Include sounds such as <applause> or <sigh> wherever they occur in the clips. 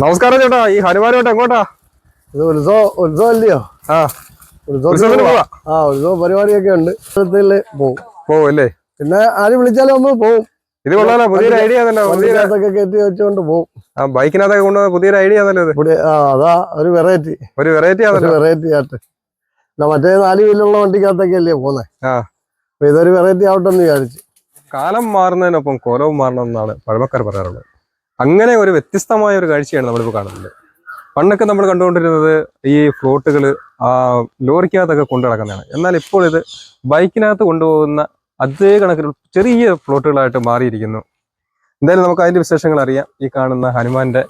നമസ്കാരം ചേട്ടാ. ഈ ഹനുമാനോട്ട് എങ്ങോട്ടാ? ഇത് ഉത്സവം ഉത്സവം അല്ലയോ ആ. ഉത്സവത്തിന് പോവാ. ആ ഉത്സവ പരിപാടിയൊക്കെ ഉണ്ട്. ഉത്സവത്തിൽ പോവും. പോവും അല്ലേ പിന്നെ ആര് വിളിച്ചാലും നമ്മൾ പോവും. ഇത് കൊള്ളാലോ. പുതിയൊരു ഐഡിയ ആണല്ലോ പുതിയ വണ്ടിക്കകത്തൊക്കെ കയറ്റി വെച്ചുകൊണ്ട് പോവും. ആ ബൈക്കിനകത്തൊക്കെ കൊണ്ടുവന്ന പുതിയൊരു ഐഡിയ ആണല്ലോ ഇത്. ആ അതാ ഒരു വെറൈറ്റി ഒരു വെറൈറ്റി ആണല്ലോ. വെറൈറ്റി ആയിട്ട്. മറ്റേ നാല് വീലുള്ള വണ്ടിക്കകത്തൊക്കെ അല്ലേ പോന്നെ ആ. അപ്പൊ ഇതൊരു വെറൈറ്റി ആവട്ടെ എന്ന് വിചാരിച്ചു. കാലം മാറുന്നതിനൊപ്പം കുറവ് മാറണം എന്നാണ് പഴമക്കാർ പറയാറുള്ളത്. അങ്ങനെ ഒരു വ്യത്യസ്തമായ ഒരു കാഴ്ചയാണ് നമ്മളിപ്പോൾ കാണുന്നത്. പണ്ടൊക്കെ നമ്മൾ കണ്ടുകൊണ്ടിരുന്നത് ഈ ഫ്ലോട്ടുകൾ ആ ലോറിക്കകത്തൊക്കെ കൊണ്ടു നടക്കുന്നതാണ്. എന്നാൽ ഇപ്പോൾ ഇത് ബൈക്കിനകത്ത് കൊണ്ടുപോകുന്ന അതേ കണക്കിൽ ചെറിയ ഫ്ലോട്ടുകളായിട്ട് മാറിയിരിക്കുന്നു. എന്തായാലും നമുക്ക് അതിന്റെ വിശേഷങ്ങൾ അറിയാം. ഈ കാണുന്ന ഹനുമാന്റെ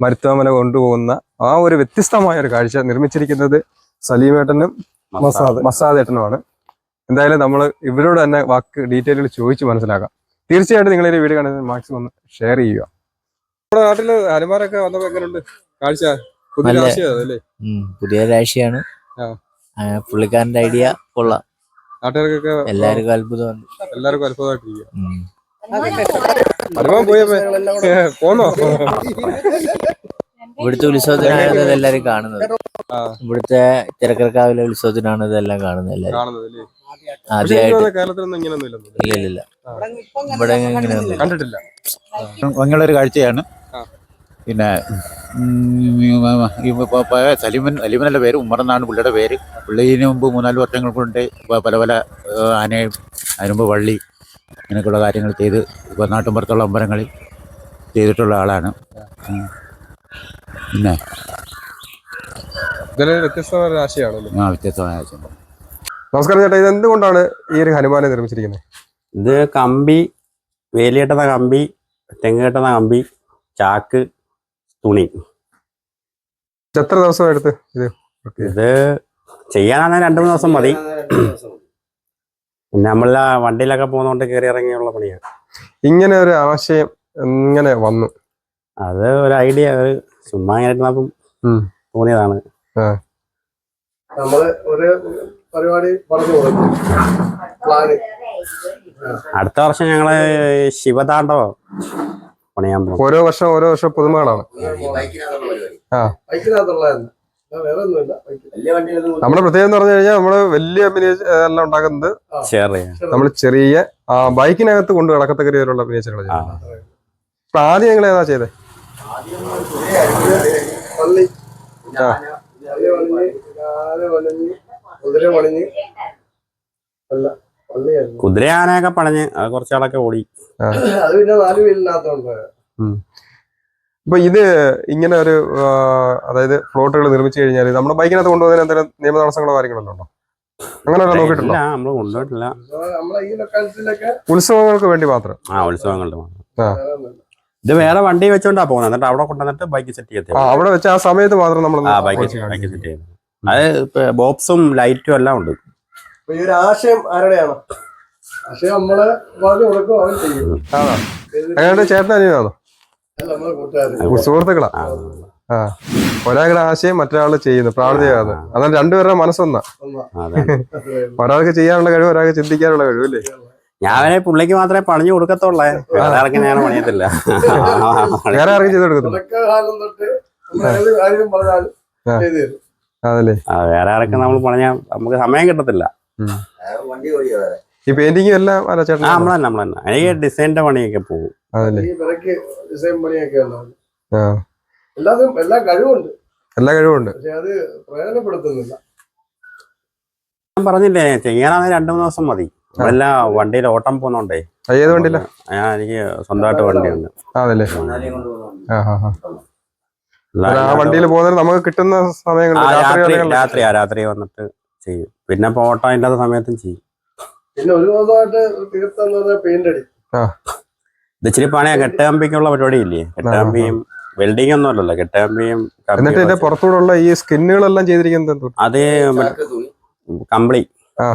മരുത്തോമല കൊണ്ടുപോകുന്ന ആ ഒരു വ്യത്യസ്തമായ ഒരു കാഴ്ച നിർമ്മിച്ചിരിക്കുന്നത് സലീമേട്ടനും മസാദ്. മസാദേട്ടനുമാണ്. എന്തായാലും നമ്മൾ ഇവരോട് തന്നെ വാക്ക് ഡീറ്റെയിലുകൾ ചോദിച്ച് മനസ്സിലാക്കാം. തീർച്ചയായിട്ടും നിങ്ങൾ ഈ വീഡിയോ കണ്ടത് മാക്സിമം ഒന്ന് ഷെയർ ചെയ്യുക. നമ്മുടെ നാട്ടിൽ ഹനുമാനൊക്കെ വന്നപ്പോ എങ്ങനെയുണ്ട് കാഴ്ച? പുതിയ നല്ല- പുതിയ രാശിയാണ് ആ. പുള്ളിക്കാരന്റെ ഐഡിയ കൊള്ളാം. നാട്ടുകാർക്കൊക്കെ എല്ലാവർക്കും അത്ഭുതമാണ് എല്ലാവർക്കും അത്ഭുതമായിട്ടിരിക്കുക ഉം. പോയപ്പോ പോന്നോ? ഇവിടുത്തെ ഉത്സവത്തിനാണ് ഇതെല്ലാരും കാണുന്നത്. ആ. ഇവിടുത്തെ തിരക്കരക്കാവിലെ ഉത്സവത്തിനാണ് ഇതെല്ലാം കാണുന്നത് എല്ലാരും. കാണുന്നത് അല്ലേ പക്ഷേ എനിക്ക് ആദ്യമായിട്ട് തോന്നുന്നു കേരളത്തിലൊന്നും ഇങ്ങനെയൊന്നും ഇല്ലെന്ന് ഇല്ല ഇല്ല ഇല്ല. ഇവിടെ ഇങ്ങനെ കണ്ടിട്ടില്ല. ഭംഗിയുള്ളൊരു കാഴ്ചയാണ്. ആ. പിന്നെ സലിമൻ സലിമനല്ല പേര് ഉമ്മർ എന്നാണ് പുള്ളിയുടെ പേര്. പുള്ളിന് മുമ്പ് മൂന്നാൽ വർഷങ്ങൾ കൊണ്ട് പല പല ആനയും അതിനുമ്പ് വള്ളി ഇങ്ങനെയൊക്കെയുള്ള കാര്യങ്ങൾ ചെയ്ത് ഇപ്പോൾ നാട്ടുമ്പുറത്തുള്ള അമ്പലങ്ങളിൽ ചെയ്തിട്ടുള്ള ആളാണ്. പിന്നെ? വ്യത്യസ്തമായ ഒരു ആ വ്യത്യസ്തമായ ആശയം. നമസ്കാരം ചേട്ടാ ഇത് എന്തുകൊണ്ടാണ് ഈ ഒരു ഹനുമാനെ നിർമ്മിച്ചിരിക്കുന്നത്? ഇത് കമ്പി വേലിയേട്ടത കമ്പി തെങ്ങ് കെട്ടുന്ന കമ്പി ചാക്ക് തുണി. എത്ര ദിവസം എടുത്ത് ഇത് ഇത് ചെയ്യാനാണെങ്കിൽ രണ്ട് മൂന്ന് ദിവസം മതി. പിന്നെ നമ്മളെ വണ്ടിയിലൊക്കെ പോകുന്നോണ്ട് കയറി ഇറങ്ങിയുള്ള പണിയാണ്. ഇങ്ങനെ ഒരു ആവശ്യം ഇങ്ങനെ വന്നു. അത് ഒരു ഐഡിയ ഒരു ചുമ്മാ ഇങ്ങനെ ഇരുന്നപ്പം തോന്നിയതാണ്. നമ്മൾ ഒരു പരിപാടി പറഞ്ഞു അടുത്ത വർഷം ഞങ്ങൾ ശിവതാണ്ഡവം. പണിയാൻ പോകും ഓരോ വർഷം ഓരോ വർഷം പുതുമകളാണ്. നമ്മുടെ പ്രത്യേകത എന്ന് പറഞ്ഞു കഴിഞ്ഞാൽ നമ്മൾ വലിയ മിനിയേച്ചർ എല്ലാം ഉണ്ടാക്കുന്നത് നമ്മൾ ചെറിയ. ബൈക്കിനകത്ത് കൊണ്ട് നടക്കത്തക്ക രീതിയിലുള്ള മിനിയേച്ചറുകൾ ആ. അപ്പൊ ആദ്യം നിങ്ങൾ ഏതാ ചെയ്തത് പള്ളി. ആ. പള്ളി പണഞ്ഞ് കുറച്ചാളൊക്കെ ഓടി. അത് പിന്നെ നാല് വീലിനകത്തോണ്ട് ഇപ്പൊ ഇത് ഇങ്ങനെ ഒരു അതായത് ഫ്ലോട്ടുകൾ നിർമ്മിച്ചു കഴിഞ്ഞാൽ നമ്മുടെ ബൈക്കിനകത്ത് കൊണ്ടുപോകുന്നതിന് എന്തെങ്കിലും നിയമ തടസ്സങ്ങളോ കാര്യങ്ങളോ ഉണ്ടോ? അങ്ങനെ നോക്കിയിട്ടില്ല കൊണ്ടുപോയിട്ടില്ല. ലൊക്കാലിറ്റിയിലൊക്കെ ഉത്സവങ്ങൾക്ക് വേണ്ടി മാത്രം? ആ ഉത്സവങ്ങളുടെ മാത്രം. ഇത് വേറെ വണ്ടി വെച്ചോണ്ടാ പോകുന്നത് എന്നിട്ട് അവിടെ കൊണ്ടുവന്നിട്ട് ബൈക്ക് സെറ്റ് ചെയ്തേ അവിടെ വെച്ച് ആ സമയത്ത് മാത്രം നമ്മൾ ആ ബൈക്ക് ബൈക്ക് സെറ്റ് ചെയ്യുന്നത് അത് ബോക്സും ലൈറ്റും എല്ലാം ഉണ്ട്. അപ്പൊ ഈ ഒരു ആശയം ആരുടെയാണ്? ആശയം നമ്മൾ പറഞ്ഞു കൊടുക്കും അവൻ ചെയ്യും. ആണോ? അങ്ങനെ ചേട്ടൻ അനിയനാണോ? അല്ല നമ്മളെ സുഹൃത്തുക്കളാ. ആ. ഒരാളുടെ ആശയം മറ്റൊരാൾ ചെയ്യുന്നു പ്രാർത്ഥിക്കാതെ അതാണ് രണ്ടുപേരുടെ മനസ്സൊന്നാ. ഒരാൾക്ക് ചെയ്യാനുള്ള കഴിവ് ഒരാൾക്ക് ചിന്തിക്കാനുള്ള കഴിവ് അല്ലേ? ഞാൻ അവനെ പുള്ളിക്ക് മാത്രമേ പണിഞ്ഞു കൊടുക്കത്തുള്ളേ. വേറെ ആർക്കും ഞാൻ പണിയത്തില്ല. <laughs> വേറെ ആർക്കും ചെയ്ത് കൊടുക്കുന്നു അതല്ലേ ആ, വേറെ ആർക്കും നമ്മൾ പണിഞ്ഞാൽ നമുക്ക് സമയം കിട്ടത്തില്ല. ഈ പെയിന്റിങ്ങും എല്ലാം അല്ല നമ്മൾ തന്നെ നമ്മൾ തന്നെ. എനിക്ക് ഡിസൈനിന്റെ പണിയൊക്കെ പോകും. ഡിസൈൻ പണിയൊക്കെ എല്ലാതും എല്ലാ കഴിവുണ്ട്. എല്ലാ കഴിവുണ്ട്. പക്ഷെ അത് പ്രയോജനപ്പെടുത്തുന്നില്ല. ഞാൻ പറഞ്ഞില്ലേ ചെയ്യാനാണെങ്കിൽ രണ്ടു മൂന്ന് ദിവസം മതി. നമ്മളെല്ലാം വണ്ടിയിൽ ഓട്ടം പോകുന്നോണ്ടേ. ആ, ഏത് വണ്ടിയില്ല ഞാൻ എനിക്ക് സ്വന്തമായിട്ട് വണ്ടിയുണ്ട്. അതല്ലേ? ആ ആ ആ അല്ല, അല്ല, ആ വണ്ടിയിൽ പോകുന്ന നമുക്ക് കിട്ടുന്ന സമയങ്ങളിൽ രാത്രി രാത്രി വന്നിട്ട് ചെയ്യും. പിന്നെ ഇപ്പൊ ഓട്ടം ഇല്ലാത്ത സമയത്തും ചെയ്യും. പിന്നെ ഒരു ദിവസമായിട്ട് തീർത്തെന്ന് പറഞ്ഞാൽ പെയിന്റ് അടി. ഇത് ഇച്ചിരി പണിയാ. കെട്ടുകമ്പിക്കുള്ള പരിപാടി ഇല്ലേ കെട്ടുകമ്പിയും വെൽഡിംഗ് ഒന്നും അല്ലല്ലോ. കെട്ടുകമ്പിയും കമ്പിയും എന്നിട്ട് ഇതിന്റെ. ഈ സ്കിന്നുകളെല്ലാം ചെയ്തിരിക്കുന്നത് എന്തോ? അത് കമ്പിളി. ആ.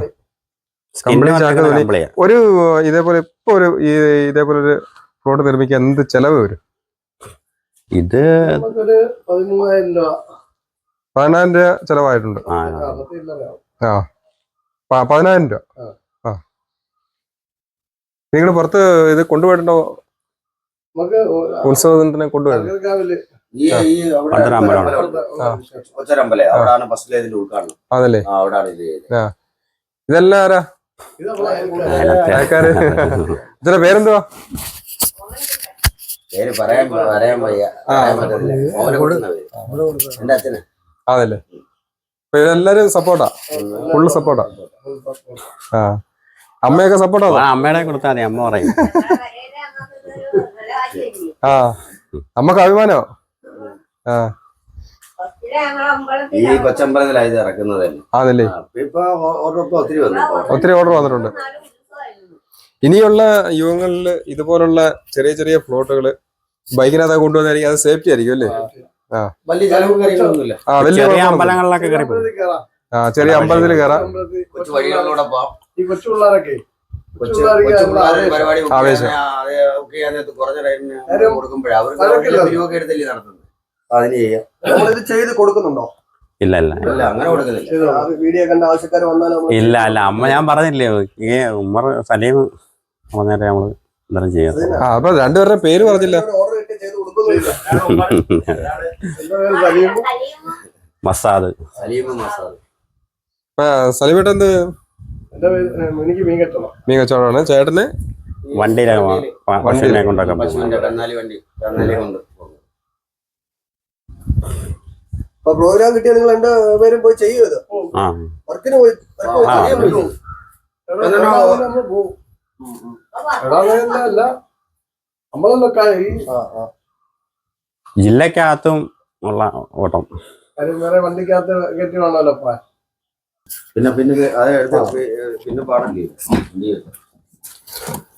സ്കിന്നിന് കമ്പിളി, ചാക്ക് വന്നിരിക്കുന്ന തുണി. കമ്പിളിയാ. ഒരു ഇതേപോലെ ഇപ്പൊ ഒരു ഈ ഇതേപോലെ ഒരു ഫ്ലോട്ട് നിർമ്മിക്കാൻ എന്ത് ചെലവ് വരും? ഇത് നമുക്കൊരു പതിമൂവായിരം രൂപ. പതിനായിരം രൂപ ചെലവായിട്ടുണ്ട്. ആ. ആ. പതിനായിരം രൂപ. ആ. നിങ്ങൾ പുറത്ത് ഇത് കൊണ്ടുപോയിട്ടുണ്ടോ? നമുക്ക് ഉത്സവത്തിന് ഇതിന്റെ അതല്ലേ ഇതെല്ലാം ആരാ? ആൾക്കാര് ഇതിന്റെ പേരെന്തുവാ? പേര് പറയാൻ പറയാൻ വയ്യ. അതല്ലേ ഇതെല്ലാരും സപ്പോർട്ടാ? ഫുള്ള് സപ്പോർട്ടാ? ആ. അമ്മയൊക്കെ സപ്പോർട്ടാ? അമ്മയുടെ കൊടുത്താൽ മതി അമ്മ പറയും. ആ. അമ്മയ്ക്ക് അഭിമാനോ? ആ. ഈ കൊച്ചമ്പലത്തിലാണ് ഇത് ഇറക്കുന്നത് ഇപ്പൊ ഓർഡർ ഒത്തിരി വന്നു ഒത്തിരി ഓർഡർ വന്നിട്ടുണ്ട്. ഇനിയുള്ള യുവങ്ങളിൽ ഇതുപോലുള്ള ചെറിയ ചെറിയ ഫ്ലോട്ടുകൾ ബൈക്കിനകത്ത് കൊണ്ടുവന്നായിരിക്കും അത് സേഫ്റ്റി ആയിരിക്കും അല്ലേ? വലിയ ചെലവും കാര്യങ്ങളൊന്നുമില്ല. ചെറിയ. അമ്പലങ്ങളിലൊക്കെ കയറി. ആ ചെറിയ അമ്പലത്തിൽ കയറാം. അമ്പലത്തിൽ കൊച്ചു വഴികളിലൂടെ പോവാം. ഈ കൊച്ചു പിള്ളേരൊക്കെ ആവേശം. ചെയ്ത് കൊടുക്കുന്നുണ്ടോ? ഇല്ല ഇല്ല. അല്ല അങ്ങനെ കൊടുക്കുന്നില്ല. വീഡിയോ കണ്ട ആവശ്യക്കാർ ഇല്ല അല്ല അമ്മ ഞാൻ പറഞ്ഞില്ലേ ഉമ്മർ സലീം പറഞ്ഞാൽ നമ്മൾ എന്തായാലും ചെയ്യാം അപ്പൊ രണ്ടുപേരുടെ പേര് പറഞ്ഞില്ല. <laughs> മസാദ്. സലിമേട്ടൻ എന്ത് മീൻ കച്ചവടമാണ്. ചേട്ടന്? വണ്ടിയിലെ പശുവിനെ കൊണ്ടൊക്കെ പോകും പശുവിന്റെ കന്നാലി വണ്ടി. കന്നാലി കൊണ്ട് പോകും. അപ്പൊ പ്രോഗ്രാം കിട്ടിയ നിങ്ങൾ രണ്ടുപേരും പേരും പോയി ചെയ്യും ഇത്? ആ. വർക്കിന് പോയി work ജില്ലക്കകത്തും ഉള്ള ഓട്ടം. പിന്നെ പിന്നെ ഇത് അത് എടുത്ത് പി- പിന്നെ പാടല്ലേ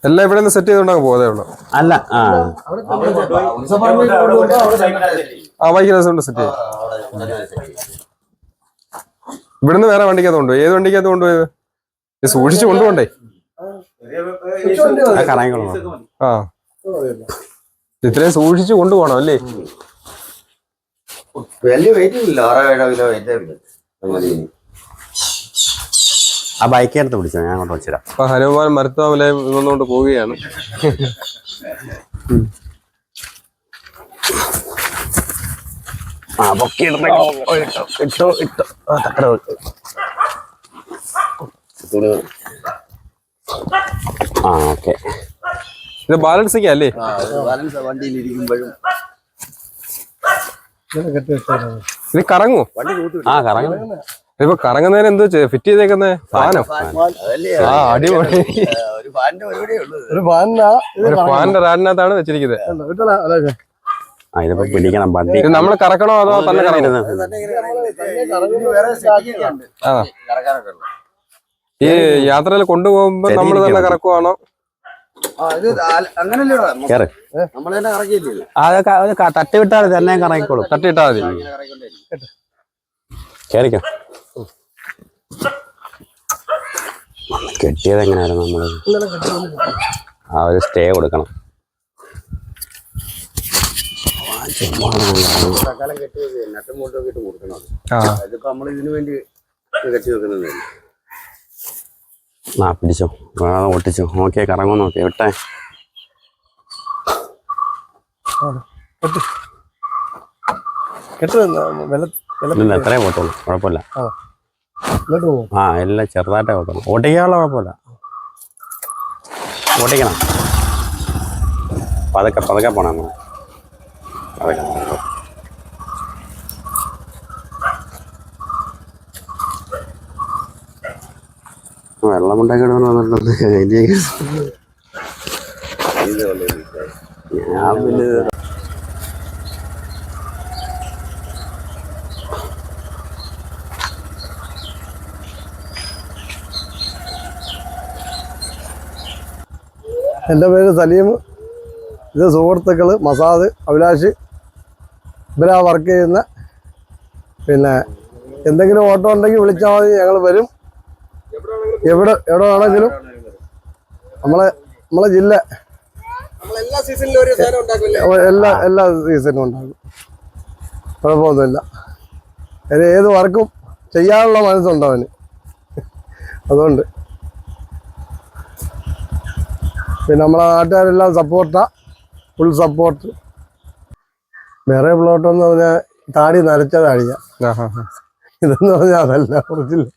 എല്ലാം ഇവിടെ നിന്ന് സെറ്റ് ചെയ്തോണ്ടാ പോകതേ ഉള്ളൂ അല്ല ആ ആ കൊണ്ട് സെറ്റ് ചെയ്യും. ഇവിടുന്ന് വേറെ വണ്ടിക്കകത്ത് കൊണ്ടുപോയി ഏത് വണ്ടിക്കകത്ത് കൊണ്ടുപോയത് ഇത് സൂക്ഷിച്ച് കൊണ്ടുപോണ്ടേ വണ്ടി ആ ഇത്രയും സൂക്ഷിച്ചു കൊണ്ടുപോകണം അല്ലേ? വലിയ വെയിറ്റ് ഇല്ല ആറോ ഏഴോ കിലോ വെയിറ്റ് ആ ബൈക്ക് എടുത്ത് പിടിച്ചോ ഞാൻ അങ്ങോട്ട് വെച്ചിരാം അപ്പൊ ഹനുമാൻ മരുത്താമലയും വന്നുകൊണ്ട് പോവുകയാണ്. പൊക്കി ഇട്ടോ ഇട്ടോ. ആ ഓക്കെ. ഇത് ബാലൻസിങ് അല്ലേ? ബാലൻസ് വണ്ടിയിൽ ഇരിക്കുമ്പോഴും. ഇത് കറങ്ങോ ആ കറങ്ങ. ഇപ്പൊ കറങ്ങുന്നതിന് എന്തോ ഫിറ്റ് ചെയ്തേക്കുന്നേ? ഫാനോ അതല്ലേ? ആ അടിപൊളി. ഒരു ഫാനിന്റെ റാഡിനകത്താണ് വെച്ചിരിക്കുന്നത്. ആ ഇതിപ്പോ പിടിക്കണം വണ്ടി. ഇത് നമ്മൾ കറക്കണോ അതോ തന്നെ കറങ്ങുന്നത് ഈ യാത്രയിൽ കൊണ്ടുപോകുമ്പോ നമ്മൾ തന്നെ. കറക്കുവാണോ? ആ വിട്ടാൽ നമ്മൾ തന്നെ അതൊക്കെ തട്ടി കറങ്ങിക്കോളും തട്ടിയിട്ടാ മതി. കേറിക്കോ. കെട്ടിയത് എങ്ങനെയായിരുന്നു നമ്മൾ ആ ഒരു സ്റ്റേ കൊടുക്കണം. തക്കാലം കെട്ടി നട്ടും മുട്ടും ഒക്കെ ഇട്ട് കൊടുക്കണം ആ. അതിപ്പോ നമ്മൾ ഇതിനു വേണ്ടി കെട്ടി വെക്കുന്നത് ആ പിടിച്ചോ ആ ഒട്ടിച്ചോ ഓക്കെ കറങ്ങോ നോക്കിയേ. വിട്ടേ. ഇല്ല എത്രയേ പോട്ടുള്ളൂ. കുഴപ്പമില്ല. ആ എല്ലാം ചെറുതായിട്ടേ പോട്ടുള്ളൂ. ഓട്ടിക്കാനുള്ള കുഴപ്പമില്ല. ഓട്ടിക്കണം പതുക്കെ പതുക്കെ പോണം നമ്മൾ പതുക്കെ. വെള്ളം ഉണ്ടാക്കി വന്നിട്ടുണ്ട് ഞാൻ പിന്നെ എന്റെ പേര് സലീം. ഇത് സുഹൃത്തുക്കൾ മസാദ് അഭിലാഷ്. ഇവരാ വർക്ക് ചെയ്യുന്ന പിന്നെ എന്തെങ്കിലും ഓട്ടോ ഉണ്ടെങ്കിൽ വിളിച്ചാൽ മതി ഞങ്ങൾ വരും. എവിടെ എവിടെ വേണമെങ്കിലും നമ്മളെ നമ്മളെ ജില്ല. എല്ലാ സീസണിലും ഒരു സാധനം ഉണ്ടാക്കില്ലേ എല്ലാ സീസണിലും സീസണും ഉണ്ടാകും കുഴപ്പമൊന്നുമില്ല. അതിന് ഏത് വർക്കും ചെയ്യാനുള്ള മനസ്സുണ്ട് അവന്? അതുകൊണ്ട്. പിന്നെ നമ്മളെ നാട്ടുകാരെല്ലാം സപ്പോർട്ടാ. ഫുൾ സപ്പോർട്ട് വേറെ പ്ലോട്ടെന്ന് പറഞ്ഞാൽ താടി നരച്ച താടിയാ ഇതെന്ന് പറഞ്ഞാൽ അതല്ല ഒറിജിനൽ പറഞ്ഞാൽ